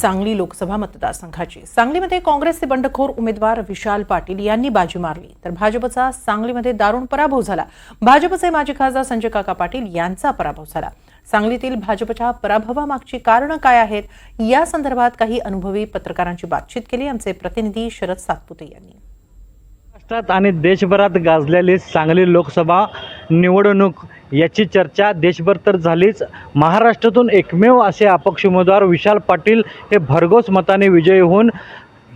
सांगली लोकसभा मतदारसंघाची. सांगलीमध्ये काँग्रेसचे बंडखोर उमेदवार विशाल पाटील यांनी बाजी मारली. तर भाजपचा सांगलीमध्ये दारुण पराभव झाला. भाजपचे माजी खासदार संजय काका पाटील यांचा पराभव झाला. सांगलीतील भाजपच्या पराभवामागची कारणं काय आहेत? या संदर्भात काही अनुभवी पत्रकारांची बातचीत केली. आमचे प्रतिनिधी शरद सातपुते यांनी. महाराष्ट्रात आणि देशभरात गाजलेली सांगली लोकसभा निवडणूक याची चर्चा देशभर तर झालीच. महाराष्ट्रातून एकमेव असे अपक्ष उमेदवार विशाल पाटील हे भरघोस मताने विजयी होऊन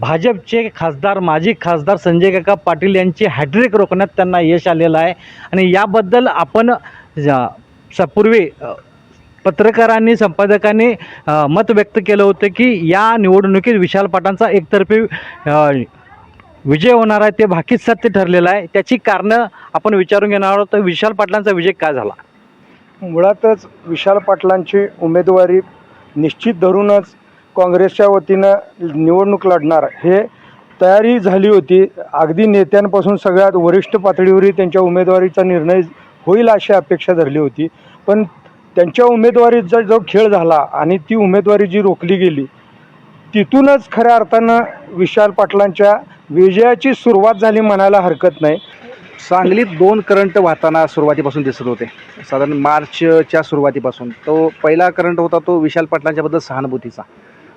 भाजपचे खासदार माजी खासदार संजय काका पाटील यांची हॅट्रिक रोखण्यात त्यांना यश आलेलं आहे. आणि याबद्दल आपण जा- सपूर्वी पत्रकारांनी संपादकांनी मत व्यक्त केलं होतं की या निवडणुकीत विशाल पाटांचा एकतर्फी विजय होणार आहे ते भाकीत सत्य ठरलेलं आहे. त्याची कारणं आपण विचारून घेणार आहोत. तर विशाल पाटलांचा विजय काय झाला? मुळातच विशाल पाटलांची उमेदवारी निश्चित धरूनच काँग्रेसच्या वतीनं निवडणूक लढणार हे तयारी झाली होती. अगदी नेत्यांपासून सगळ्यात वरिष्ठ पातळीवरही त्यांच्या उमेदवारीचा निर्णय होईल अशी अपेक्षा धरली होती. पण त्यांच्या उमेदवारीचा जो खेळ झाला आणि ती उमेदवारी जी रोखली गेली तिथूनच खऱ्या अर्थानं विशाल पाटलांच्या विजयाची सुरुवात झाली म्हणायला हरकत नाही. सांगलीत दोन करंट वाहताना सुरुवातीपासून दिसत होते. साधारण मार्चच्या सुरुवातीपासून. तो पहिला करंट होता तो विशाल पाटलांच्याबद्दल सहानुभूतीचा.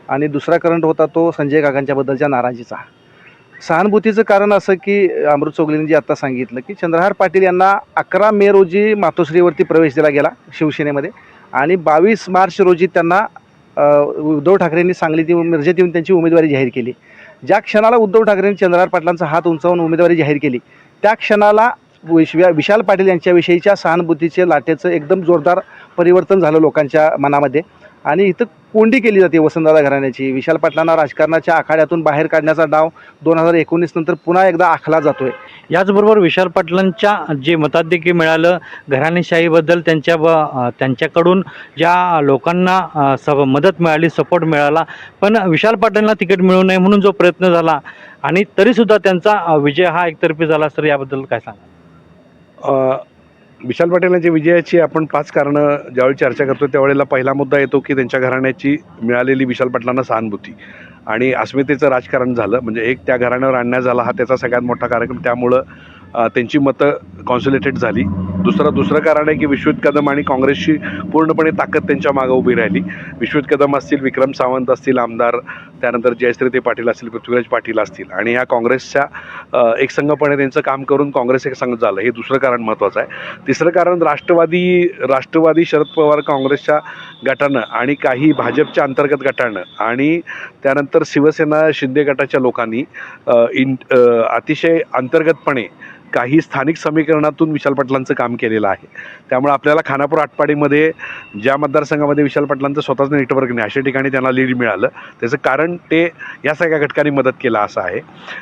आणि दुसरा करंट होता तो संजय काकांच्याबद्दलच्या नाराजीचा. सहानुभूतीचं कारण असं की अमृत चौगलेंनी जे आत्ता सांगितलं की चंद्रहार पाटील यांना अकरा मे रोजी मातोश्रीवरती प्रवेश दिला गेला शिवसेनेमध्ये. आणि बावीस मार्च रोजी त्यांना उद्धव ठाकरेंनी सांगलीत येऊन मिरजेत येऊन त्यांची उमेदवारी जाहीर केली. ज्या क्षणाला उद्धव ठाकरेंनी चंद्रहार पाटलांचा हात उंचावून उमेदवारी जाहीर केली त्या क्षणाला विश- विशाल पाटील यांच्याविषयीच्या सहानुभूतीचे लाटेचं एकदम जोरदार परिवर्तन झालं लोकांच्या मनामध्ये. आणि इथं कोंडी केली जाते वसंतदादा घराण्याची. विशाल पाटलांना राजकारणाच्या आखाड्यातून बाहेर काढण्याचा डाव दोन हजार एकोणीस नंतर पुन्हा एकदा आखला जातोय. याचबरोबर विशाल पाटलांच्या जे मताधिक्य मिळालं घराणेशाहीबद्दल त्यांच्या व अ, त्यांच्याकडून ज्या लोकांना सब मदत मिळाली सपोर्ट मिळाला पण विशाल पाटलांना तिकीट मिळू नये म्हणून जो प्रयत्न झाला आणि तरीसुद्धा त्यांचा विजय हा एकतर्फी झाला तर याबद्दल काय सांगा अ, विशाल पाटील यांच्या विजयाची आपण पाच कारणं ज्यावेळी चर्चा करतो त्यावेळेला पहिला मुद्दा येतो की त्यांच्या घराण्याची मिळालेली विशाल पाटलांना सहानुभूती. आणि अस्मितेचं राजकारण झालं म्हणजे एक त्या घराण्यावर आणण्यात झाला हा त्याचा सगळ्यात मोठा कार्यक्रम. त्यामुळं त्यांची मतं कॉन्सुलेटेड झाली. दुसरं दुसरं कारण आहे की विश्वजित कदम आणि काँग्रेसची पूर्णपणे ताकद त्यांच्या मागं उभी राहिली. विश्वजित कदम असतील विक्रम सावंत असतील आमदार त्यानंतर जयश्रीते पाटील असतील पृथ्वीराज पाटील असतील आणि ह्या काँग्रेसच्या एकसंघपणे त्यांचं काम करून काँग्रेस एक संघ झालं. हे दुसरं कारण महत्त्वाचं आहे. तिसरं कारण राष्ट्रवादी राष्ट्रवादी शरद पवार काँग्रेसच्या गटानं आणि काही भाजपच्या अंतर्गत गटानं आणि त्यानंतर शिवसेना शिंदे गटाच्या लोकांनी इन अतिशय अंतर्गतपणे काही स्थानिक समीकरणातून विशाल पाटलांचं काम केलेलं आहे. त्यामुळे आपल्याला खानापूर आटपाडीमध्ये ज्या मतदारसंघामध्ये विशाल पाटलांचं स्वतःचं नेटवर्क नाही अशा ठिकाणी त्यांना लीड मिळालं. त्याचं कारण ते या सगळ्या घटकांनी मदत केला असं आहे.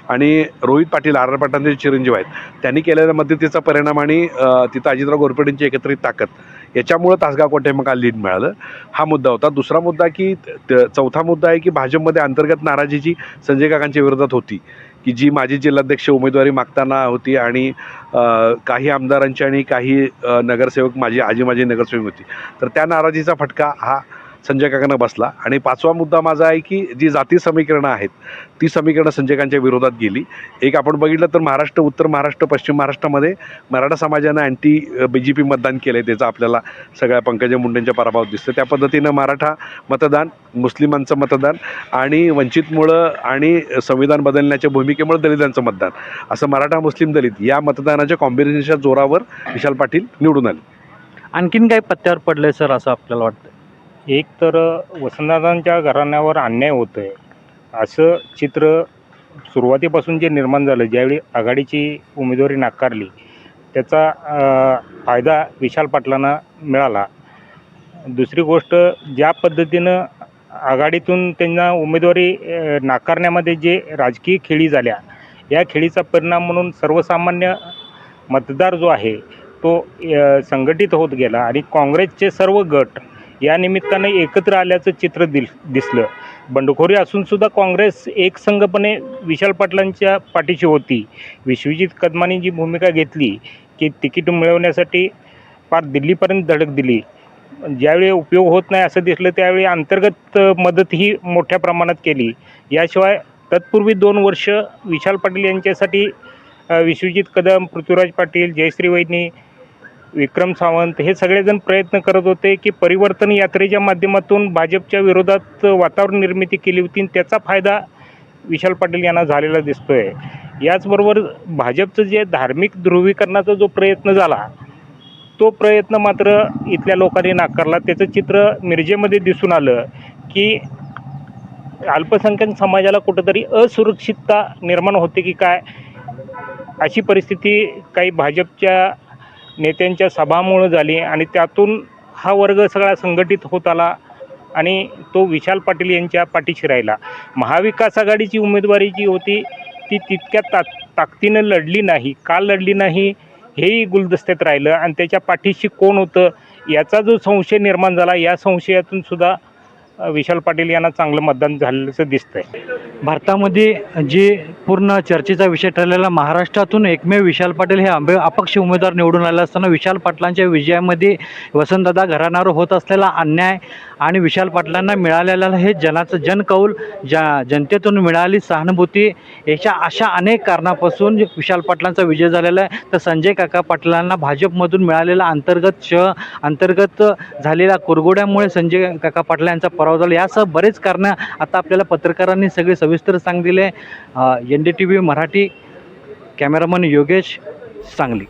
आणि रोहित पाटील आर आर पाटलांचे चिरंजीव आहेत. त्यांनी केलेल्या मदतीचा परिणाम आणि तिथं अजितराव घोरपडेंची एकत्रित ताकद याच्यामुळं तासगाव कोटेमका लीड मिळालं. हा मुद्दा होता. दुसरा मुद्दा की चौथा मुद्दा आहे की भाजपमध्ये अंतर्गत नाराजीची संजय काकांच्या विरोधात होती. की जी माजी जिल्हाध्यक्ष उमेदवारी मागताना होती आणि काही आमदारांची आणि काही नगरसेवक माझी आजी माझी नगरसेवक होती. तर त्या नाराजीचा फटका हा संजय काकांना बसला. आणि पाचवा मुद्दा माझा आहे की जी जाती समीकरणं आहेत ती समीकरणं संजयकांच्या विरोधात गेली. एक आपण बघितलं तर महाराष्ट्र उत्तर महाराष्ट्र पश्चिम महाराष्ट्रामध्ये मराठा समाजानं अँटी बी जे पी मतदान केलं आहे त्याचं आपल्याला सगळ्या पंकजा मुंडेंच्या पराभवात दिसतं. त्या पद्धतीनं मराठा मतदान मुस्लिमांचं मतदान आणि वंचितमुळं आणि संविधान बदलण्याच्या भूमिकेमुळे दलितांचं मतदान. असं मराठा मुस्लिम दलित या मतदानाच्या कॉम्बिनेशनच्या जोरावर विशाल पाटील निवडून आले. आणखीन काही पत्त्यावर पडलंय सर असं आपल्याला वाटतं एक तर वसंतदादांच्या घराण्यावर अन्याय होतो आहे असं चित्र सुरुवातीपासून जे निर्माण झालं ज्यावेळी आघाडीची उमेदवारी नाकारली त्याचा फायदा विशाल पाटलांना मिळाला. दुसरी गोष्ट ज्या पद्धतीनं आघाडीतून त्यांना उमेदवारी नाकारण्यामध्ये जे राजकीय खेळी झाल्या या खेळीचा परिणाम म्हणून सर्वसामान्य मतदार जो आहे तो संघटित होत गेला आणि काँग्रेसचे सर्व गट या निमित्ताने एकत्र आल्याचं चित्र दिल दिसलं. बंडखोरी असून सुद्धा काँग्रेस एकसंघपणे विशाल पाटलांच्या पाठीशी होती. विश्वजित कदमांनी जी भूमिका घेतली की तिकीट मिळवण्यासाठी फार दिल्लीपर्यंत धडक दिली. ज्यावेळी उपयोग होत नाही असं दिसलं त्यावेळी अंतर्गत मदत ही मोठ्या प्रमाणात केली. याशिवाय तत्पूर्वी दोन वर्ष विशाल पाटील यांच्यासाठी विश्वजित कदम पृथ्वीराज पाटील जयश्री वैनी विक्रम सावंत हे सगळेजण प्रयत्न करत होते की परिवर्तन यात्रेच्या माध्यमातून भाजपच्या विरोधात वातावरण निर्मिती केली होती आणि त्याचा फायदा विशाल पाटील यांना झालेला दिसतोय. याचबरोबर भाजपचं जे धार्मिक ध्रुवीकरणाचा जो प्रयत्न झाला तो प्रयत्न मात्र इथल्या लोकांनी नाकारला. त्याचं चित्र मिरजेमध्ये दिसून आलं की अल्पसंख्याक समाजाला कुठंतरी असुरक्षितता निर्माण होते की काय अशी परिस्थिती काही भाजपच्या नेत्यांच्या सभामुळं झाली आणि त्यातून हा वर्ग सगळा संघटित होत आला आणि तो विशाल पाटील यांच्या पाठीशी राहिला. महाविकास आघाडीची उमेदवारी जी होती ती तितक्या ता ताकदीनं लढली नाही. का लढली नाही? हेही गुलदस्त्यात राहिलं. आणि त्याच्या पाठीशी कोण होतं? याचा जो संशय निर्माण झाला या संशयातून सुद्धा विशाल पाटील यांना चांगलं मतदान झाल्याचं दिसतंय. भारतामध्ये जे पूर्ण चर्चेचा विषय ठरलेला महाराष्ट्रातून एकमेव विशाल पाटील हे आंबे अपक्ष उमेदवार निवडून आले असताना विशाल पाटलांच्या विजयामध्ये वसंतदादा घराण्यावर होत असलेला अन्याय आणि विशाल पाटलांना मिळालेला हे जनाचं जनकौल ज्या जनतेतून मिळाली सहानुभूती याच्या अशा अनेक कारणापासून विशाल पाटलांचा विजय झालेला आहे. तर संजय काका पाटलांना भाजपमधून मिळालेला अंतर्गत श अंतर्गत झालेल्या कुरगोड्यामुळे संजय काका पाटला यांचा पराभव झाला. यासह बरेच कारणं आता आपल्याला पत्रकारांनी सगळे सविस्तर सांगितले. N D T V Marathi cameraman Yogesh Sangli.